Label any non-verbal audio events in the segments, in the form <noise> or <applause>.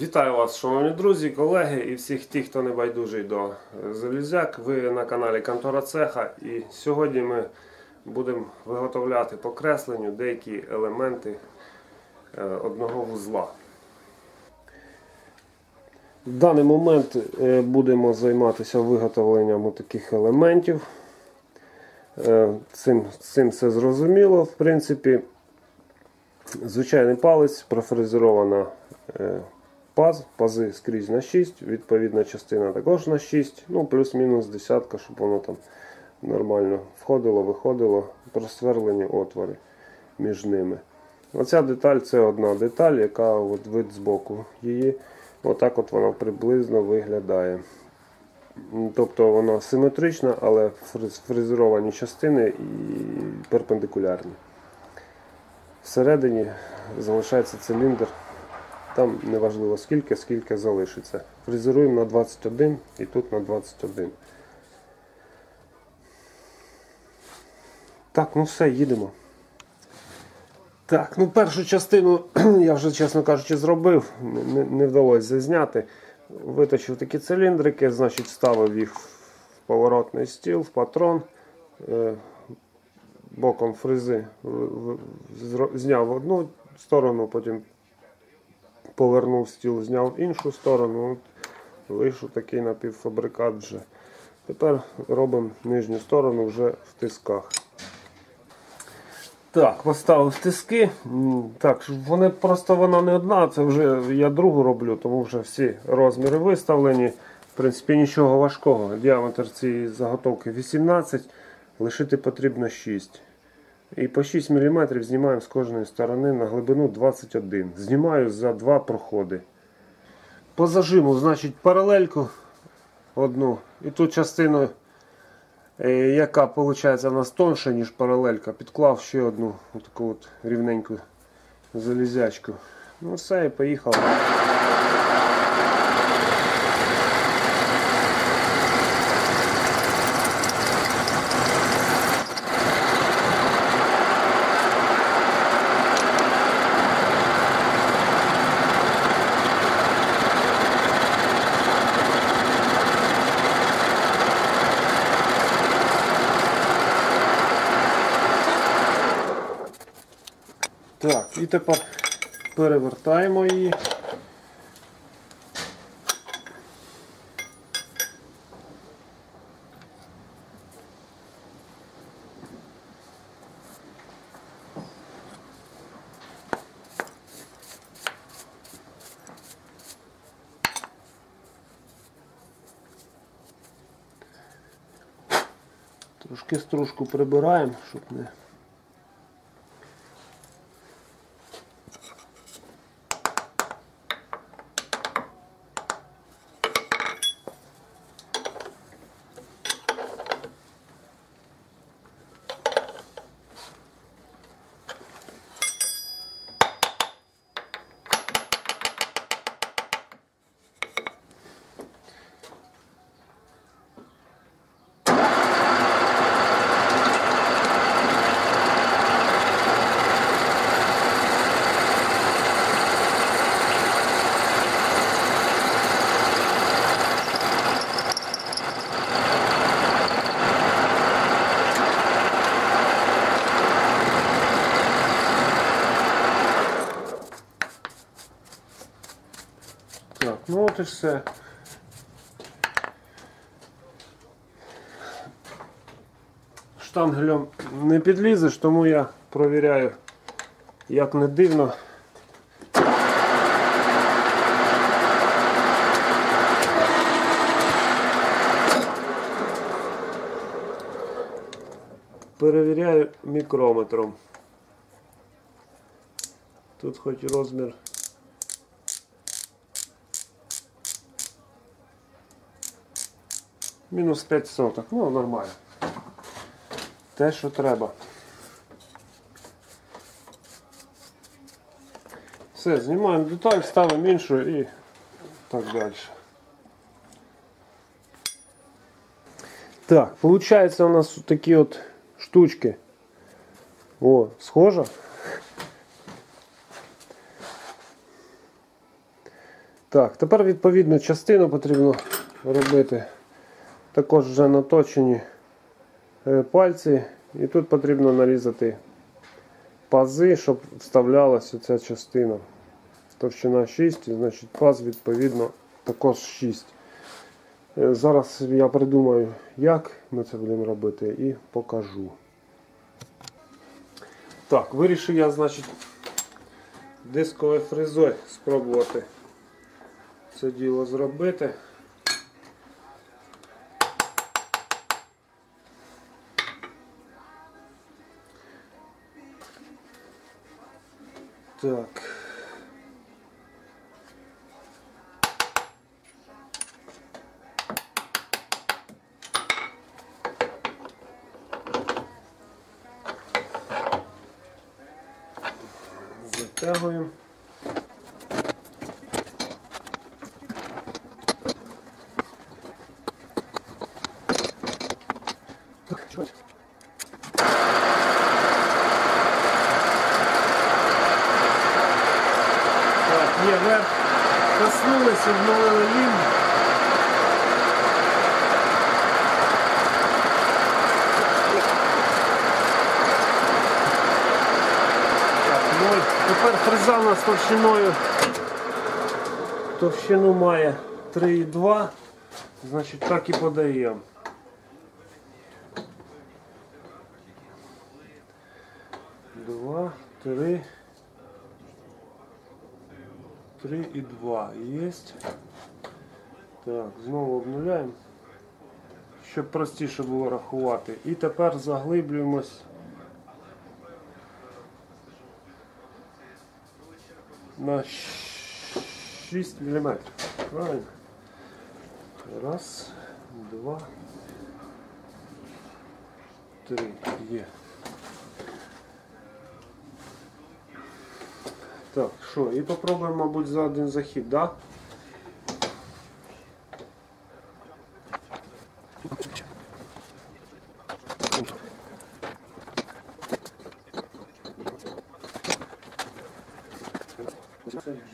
Вітаю вас, шановні друзі, колеги і всіх ті, хто не байдужий до е, залізяк. Ви на каналі Контора Цеха і сьогодні ми будемо виготовляти по кресленню деякі елементи е, одного вузла. В даний момент е, будемо займатися виготовленням таких елементів. Цим, цим все зрозуміло, в принципі. Звичайний палець, профрезерована паз, пази скрізь на 6, відповідна частина також на 6, ну плюс-мінус десятка, щоб воно там нормально входило, виходило, просверлені отвори між ними. Оця деталь це одна деталь, яка от вид з боку її. Отак от вона приблизно виглядає. Тобто вона симетрична, але фрезеровані частини і перпендикулярні. Всередині залишається циліндр. Там неважливо скільки, скільки залишиться. Фрезеруємо на 21 і тут на 21. Так, ну все, їдемо. Так, ну першу частину <clears throat> я вже, чесно кажучи, зробив. Не, не- вдалося зазняти. Виточив такі циліндрики, значить ставив їх в поворотний стіл, в патрон. Е, боком фрези зняв одну сторону, потім повернув стіл, зняв іншу сторону. Вийшов такий напівфабрикат вже. Тепер робимо нижню сторону вже в тисках. Так, поставив тиски. Так, вони просто вона не одна, це вже я другу роблю, тому вже всі розміри виставлені. В принципі, нічого важкого. Діаметр цієї заготовки 18, лишити потрібно 6. І по 6 мм знімаємо з кожної сторони на глибину 21. Знімаю за два проходи. По зажиму, значить, паралельку одну. І ту частину, е, яка виходить нас тонша, ніж паралелька, підклав ще одну таку от рівненьку залізячку. Ну все, і поїхав. Так, і тепер перевертаємо її. Трошки стружку прибираємо, щоб не Все. Штангелем не підлізеш, тому я провіряю, як не дивно. Перевіряю мікрометром. Тут хоч розмір Мінус 5 соток. Ну, нормально. Те, що треба. Все, знімаємо деталь, ставимо іншу і так далі. Так, виходить у нас такі от штучки. О, схожа. Так, тепер відповідну частину потрібно робити. Також вже наточені е, пальці. І тут потрібно нарізати пази, щоб вставлялася ця частина. Товщина 6, значить паз відповідно також 6. Е, Зараз я придумаю, як ми це будемо робити, і покажу. Так, вирішив я, значить, дисковою фрезою спробувати це діло зробити. Так. Затягуємо. Так, є верх. Коснулися, обновили лінію. Так. Тепер фреза у нас товщиною. Товщину має 3,2. Значить так і подаємо. Два, три. Три і два. Єсть. Так, знову обнуляємо. Щоб простіше було рахувати. І тепер заглиблюємось. На 6 мм. Правильно? Раз, два, три. Є. Так, що, і попробуємо, мабуть, за один захід, да?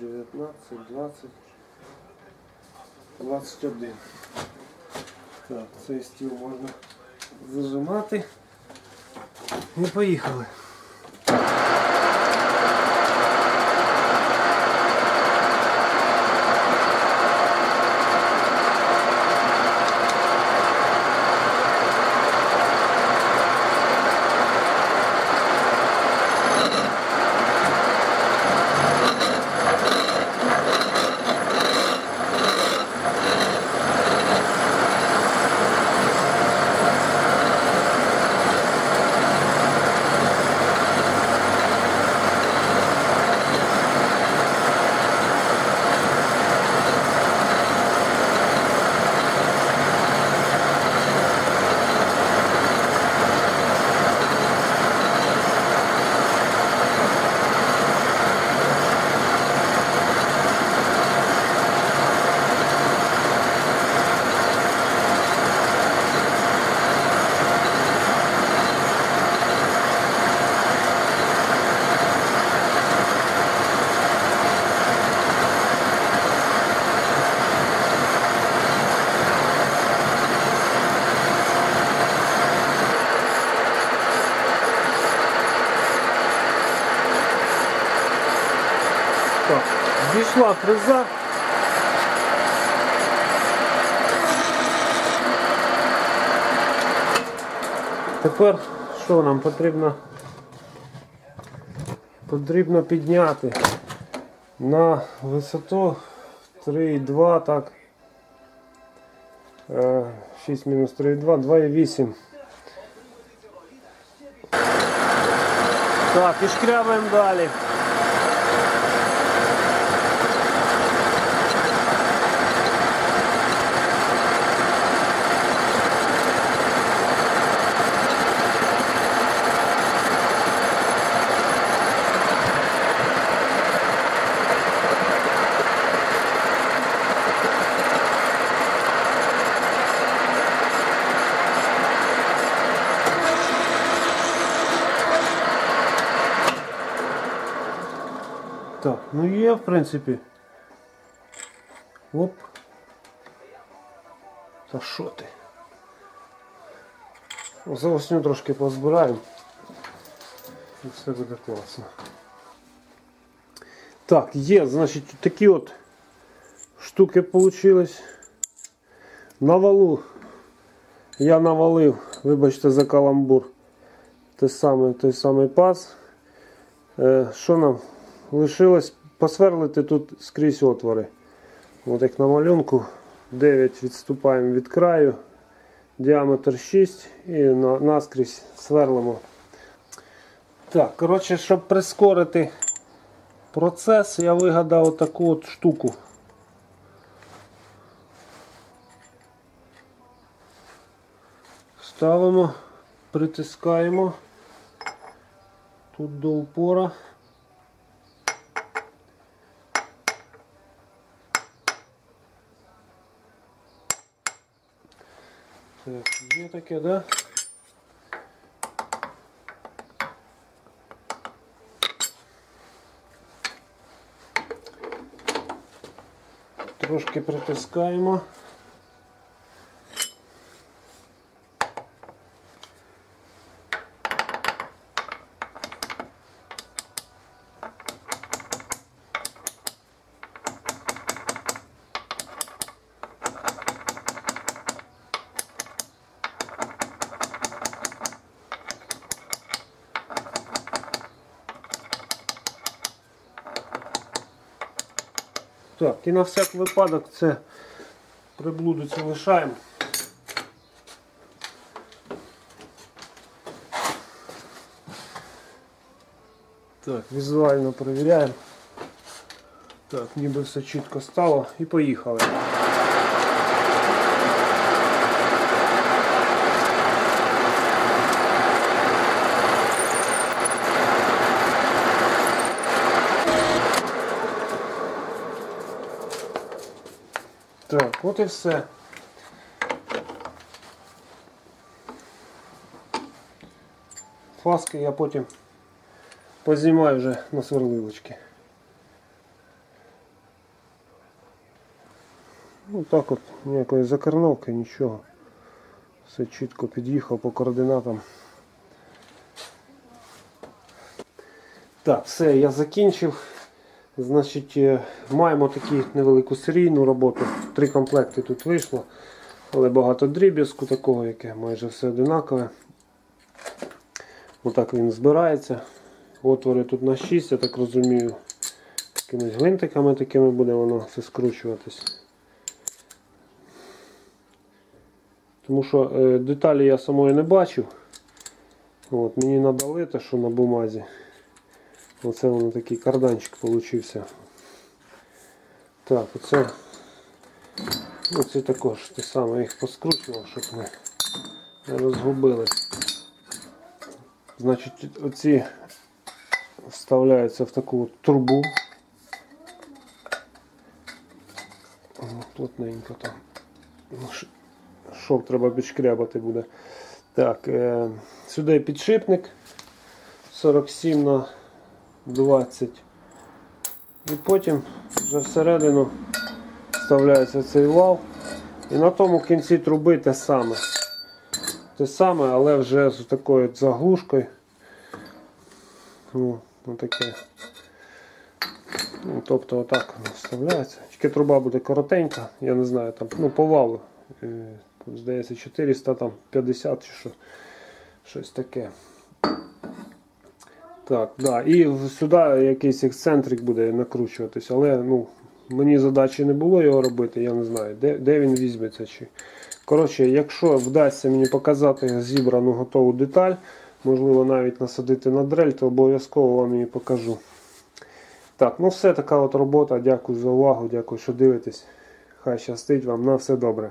Дев'ятнадцять, двадцять, двадцять один. Так, цей стіл можна зажимати. І поїхали. Так, зійшла фреза. Тепер що нам потрібно? Потрібно підняти на висоту 3,2, так. Е, 6 мінус 3,2, 2,8. Так, і шкрябаємо далі. є, в принципі. Оп. Та що ти? За осню трошки позбираємо. І все буде класно. Так, є, значить, такі от штуки получились. На валу я навалив, вибачте за каламбур, той самий, той самий паз. Е, що нам лишилось? Посверлити тут скрізь отвори. От як на малюнку 9 відступаємо від краю, діаметр 6 і наскрізь сверлимо. Так, коротше, щоб прискорити процес, я вигадав таку от штуку. Ставимо, притискаємо тут до упора. Так, є таке, да? Трошки притискаємо. Так, і на всяк випадок це приблуду це лишаємо. Так, візуально перевіряємо. Так, ніби все чітко стало і поїхали. Так, от і все. Фаски я потім познімаю вже на сверливочки. Ну так от, ніякої закарновки, нічого. Все чітко під'їхав по координатам. Так, все, я закінчив. Значить, е, маємо таку невелику серійну роботу. Три комплекти тут вийшло, але багато дріб'язку такого, яке майже все одинакове. Отак він збирається. Отвори тут на 6, я так розумію. Якимись гвинтиками такими буде воно все скручуватись. Тому що е, деталі я самої не бачив. От, Мені надали те, що на бумазі. Оце воно такий карданчик получився. Так, оце оце також те саме їх поскручував, щоб ми не розгубили. Значить, оці вставляються в таку трубу. Плотненько там. Ну, Шов треба підшкрябати буде. Так, е, сюди підшипник 47 на 20. І потім вже всередину вставляється цей вал. І на тому кінці труби те саме. Те саме, але вже з такою заглушкою. Ну, таке. Ну, тобто отак воно вставляється. Тільки труба буде коротенька, я не знаю, там, ну по валу. е, Здається, 400, там 50 чи що. Щось таке. Так, да. І сюди якийсь ексцентрик буде накручуватись, але ну, мені задачі не було його робити, я не знаю, де, де він візьметься. Чи... Коротше, якщо вдасться мені показати зібрану готову деталь, можливо навіть насадити на дрель, то обов'язково вам її покажу. Так, ну все така от робота. Дякую за увагу, дякую, що дивитесь. Хай щастить вам на все добре.